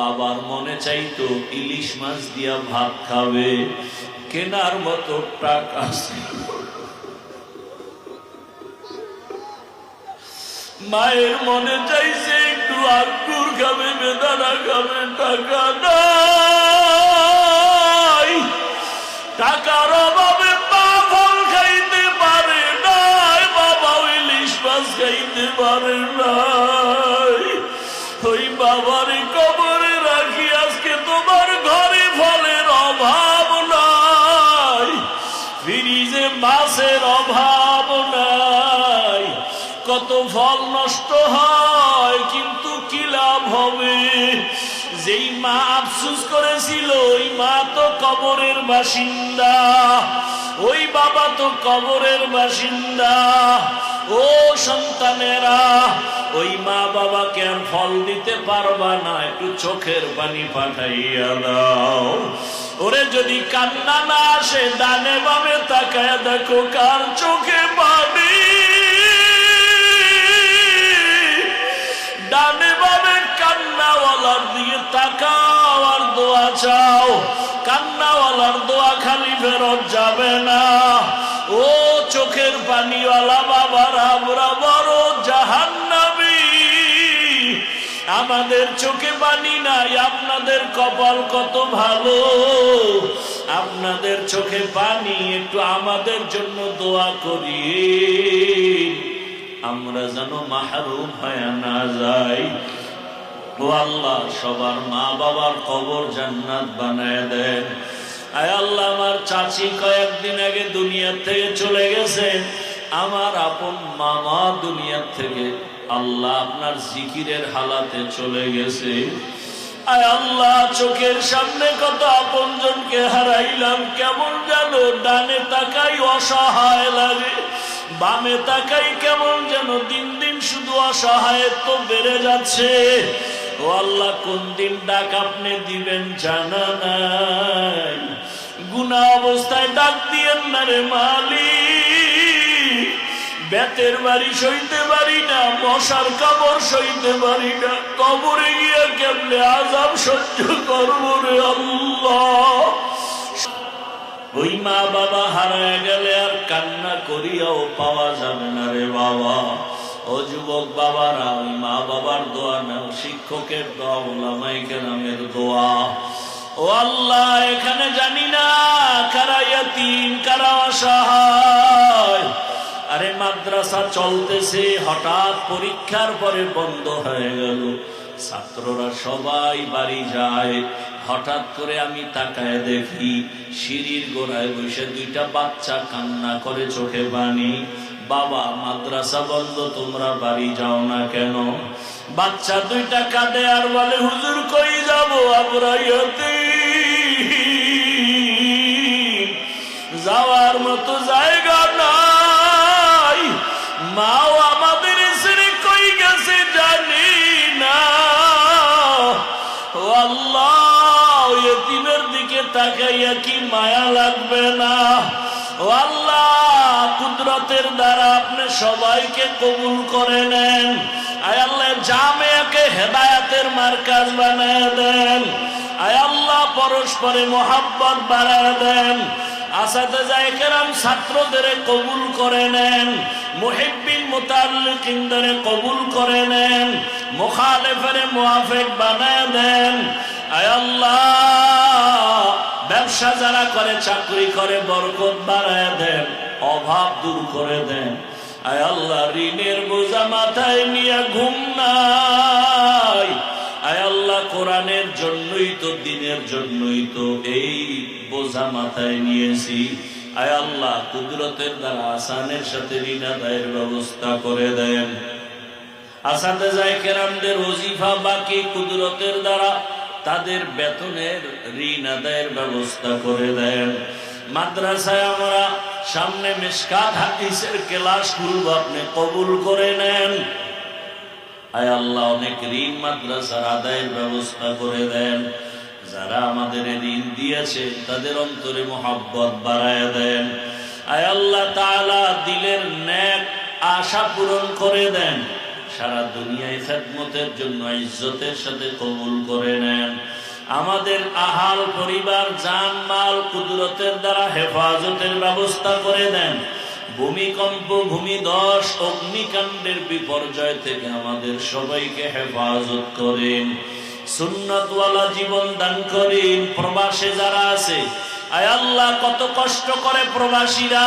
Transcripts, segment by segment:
বাবার মনে চাইতো ইলিশ মাছ দিয়া ভাত খাবে। কেনার মতো টাকা মায়ের মনে চাইছে একটু আঙ্গুর খাবে, বেদানা খাবে, টাকা নাই। টাকার অভাবে মা ফল খাইতে পারে নাই বাবা ইলিশ মাছ খাইতে পারে নাই। ওই বাবার কবরে হবে। যেই মা আফসুস করেছিল, ওই মা তো কবরের বাসিন্দা। ওই বাবা তো কবরের বাসিন্দা। ও সন্তানেরা, ওই মা বাবাকে আর ফল দিতে পারবা না, একটু চোখের পানি পাঠাইয়া দাও। ওরে যদি কান্না না আসে ডানে বামে তাকায় দেখো, কার চোখে পানি কান্নাওয়ালার দোয়া খালি ফেরত যাবে না। ও চোখের পানিওয়ালা বাবার, আমরা বড় জাহান্নাবী আমাদের চোখে পানি নাই, আপনাদের কপাল কত ভালো? আপনাদের চোখে পানি, একটু আমাদের জন্য দোয়া করি। আমরা যেন মাহরুম হয়ে না যাই। ও আল্লাহ, সবার মা বাবার কবর জান্নাত বানায় দেন। আয় আল্লাহ, আমার চাচি কয়েকদিন আগে দুনিয়ার থেকে চলে গেছেন আমার আপন মামা দুনিয়ার থেকে আল্লাহ আপনার জিকিরের হালাতে চলে গেছে। আয় আল্লাহ, চোখের সামনে কত আপনজনকে হারাইলাম, কেমন যেন ডানে তাকাই অসহায় লাগে। বামে তাকাই কেমন যেন দিন দিন শুধু অসহায়ত্ব বেড়ে যাচ্ছে। আল্লাহ, কোন দিন ডাক আপনি দিবেন জানা নাই? গুনা অবস্থায় ডাক দিয়েন না রে মালিক। বেতের বাড়ি সইতে পারি না, মশার কাপড় সইতে পারি না। কবরে গিয়ে কেমনে আজাব সহ্য করব রে আল্লাহ? ওই মা বাবা হারায় গেলে আর কান্না করিয়াও পাওয়া যাবে না রে বাবা। ও যুবক বাবারা ওই মা বাবার দোয়া নাও, শিক্ষকের দোয়া, ওলামাই কেরামের দোয়া। ও আল্লাহ, এখানে জানি না কারা ইয়াতিম, কারা অসহায়। আরে মাদ্রাসা চলতেছে, হঠাৎ পরীক্ষার পরে বন্ধ হয়ে গেল। ছাত্ররা সবাই বাড়ি যায়। হঠাৎ করে আমি তাকায় দেখি, সিঁড়ির গোড়ায় বসে দুইটা বাচ্চা কান্না করে চোখে পানি। বাবা, মাদ্রাসা বন্ধ, তোমরা বাড়ি যাও না কেন? বাচ্চা দুইটা কাঁদে, আর বলে, হুজুর, কই যাব? আমরা যাওয়ার মতো জায়গা নাই। মাও আমাদের ছেড়ে কই গেছে জানি না। ও এতিমের দিকে তাকাইয়া কি মায়া লাগবে না? ও আল্লাহ, কুদরতের দ্বারা আপনি সবাইকে কবুল করে নেন। আয় আল্লাহ, জামেয়াকে হেদায়াতের মার্কাজ বানায় দেন। আয় আল্লাহ, পরস্পরে মোহাব্বত বাড়ায় দেন। আসাতে যায় কেরাম ছাত্রদের কবুল করে নেন। মুহিব্বিন, মুতাল্লিকিনদের কবুল করে নেন। মুখালেফের মুআফিক বানায় দেন। আয় আল্লাহ ব্যবসা যারা করে, চাকরি করে, বরকত বাড়ায় দেন, অভাব দূর করে দেন। ঋণের বোঝা মাথায় নিয়ে ঘুম নাই। আয় আল্লাহ, কোরআনের জন্যই তো, দিনের জন্যই তো এই বোঝা মাথায় নিয়েছি। আয় আল্লাহ, কুদরতের দ্বারা আসানের সাথে ঋণ আদায়ের ব্যবস্থা করে দেন। আসাতে যায় কেরামদের ওজিফা বাকি, কুদরতের দ্বারা তাদের বেতনের ঋণ আদায়ের ব্যবস্থা করে দেন। মাদ্রাসায় আমরা সামনে মেশকাত হাদিসের ক্লাস খুলব আপনি কবুল করে নেন। আয় আল্লাহ, অনেক ঋণ মাদ্রাসার আদায়ের ব্যবস্থা করে দেন। যারা আমাদের ঋণ দিয়েছে, তাদের অন্তরে মোহাব্বত বাড়ায় দেন। আয় আল্লাহ তাআলা দিলের ন্যাক আশা পূরণ করে দেন। সারা দুনিয়ায় খেদমতের জন্য ইজ্জতের সাথে কবুল করে নেন। আমাদের আহাল পরিবার, জান, মাল, কুদরতের দ্বারা হেফাজতের ব্যবস্থা করে দেন। ভূমিকম্প ভূমিদশ অগ্নিকাণ্ডের বিপর্যয় থেকে আমাদের সবাইকে হেফাজত করেন। সুন্নতওয়ালা জীবন দান করেন। প্রবাসে যারা আছে, আয় আল্লাহ, কত কষ্ট করে প্রবাসীরা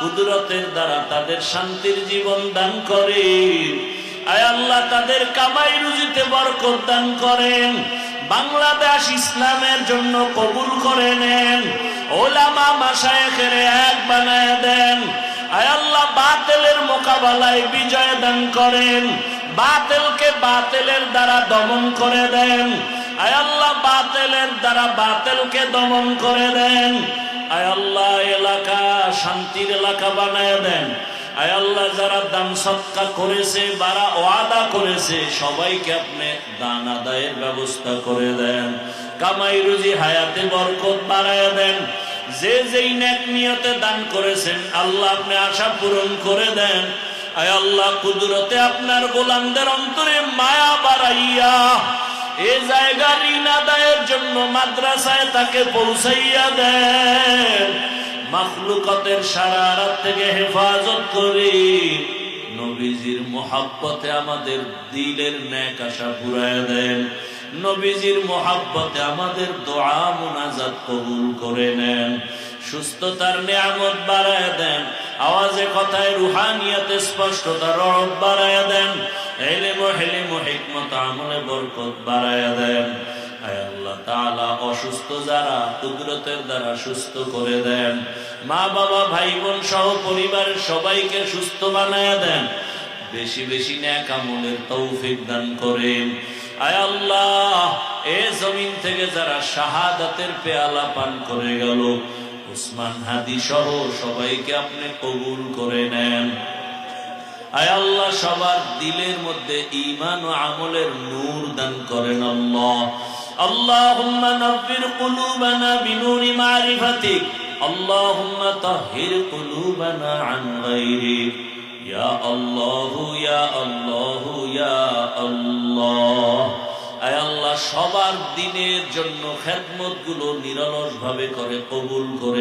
কুদরতের দ্বারা তাদের শান্তির জীবন দান করেন আয় আল্লাহ, তাদের কামাই রুজিতে বরকত দান করেন। বাংলাদেশ ইসলামের জন্য কবুল করে নেন। ওলামা মাসায়েখের এক বানায় দেন। আয় আল্লাহ, বাতেলের মোকাবেলায় বিজয় দান করেন। বাতেলকে বাতেলের দ্বারা দমন করে দেন। আয় আল্লাহ, বাতেলের দ্বারা বাতেলকে দমন করে দেন। আয় আল্লাহ, এলাকা শান্তির এলাকা বানায় দেন। আয় আল্লাহ, যারা দান সৎকা করেছে বারা ওয়াদা করেছে, সবাইকে আপনি দান আদায়ের ব্যবস্থা করে দেন। কামাই রুজি হায়াতে বরকত বাড়ায় দেন। যে যেই নেক নিয়তে দান করেছেন, আল্লাহ আপনি আশা পূরণ করে দেন। আয় আল্লাহ, কুদরতে আপনার গোলামদের অন্তরে মায়া বাড়াইয়া এ জায়গা ঋণ আদায়ের জন্য মাদ্রাসায় তাকে পৌঁছাইয়া দেন। মাখলুকতের সারা রাত থেকে হেফাজত করে নবীজির মোহাব্বতে আমাদের দিলের ন্যাক আশা পুরায় দেন। নবীজির মোহাব্বতে আমাদের দোয়া মোনাজাত কবুল করে নেন। সুস্থতার নিয়ামত বাড়ায় দেন। আওয়াজে কথায় রুহানিয়াতে স্পষ্টতা রব বাড়ায় দেন। হেলেম হেলেম, হিকমত, আমলে বরকত বাড়ায় দেন। আল্লাহ তাআলা অসুস্থ যারা, কুদরতের দ্বারা সুস্থ করে দেন। মা, বাবা ভাই বোন সহ পরিবারের সবাইকে সুস্থ বানায় দেন। বেশি বেশি ন্যাক তৌফিক দান করেন। আয় আল্লাহ, এ জমিন থেকে যারা শাহাদাতের পেয়ালা পান করে গেল উসমান হাদি সহ সবাইকে আপনি কবুল করে নেন। আয় আল্লাহ সবার দিলের মধ্যে ঈমান ও আমলের নূর দান করেন আল্লাহ اللهم نور قلوبنا بنور معرفتك اللهم طهر قلوبنا عن غيرك يا الله يا الله يا الله আয় আল্লাহ সবার দিনের জন্য খেদমত গুলো নিরলস ভাবে করে কবুল করে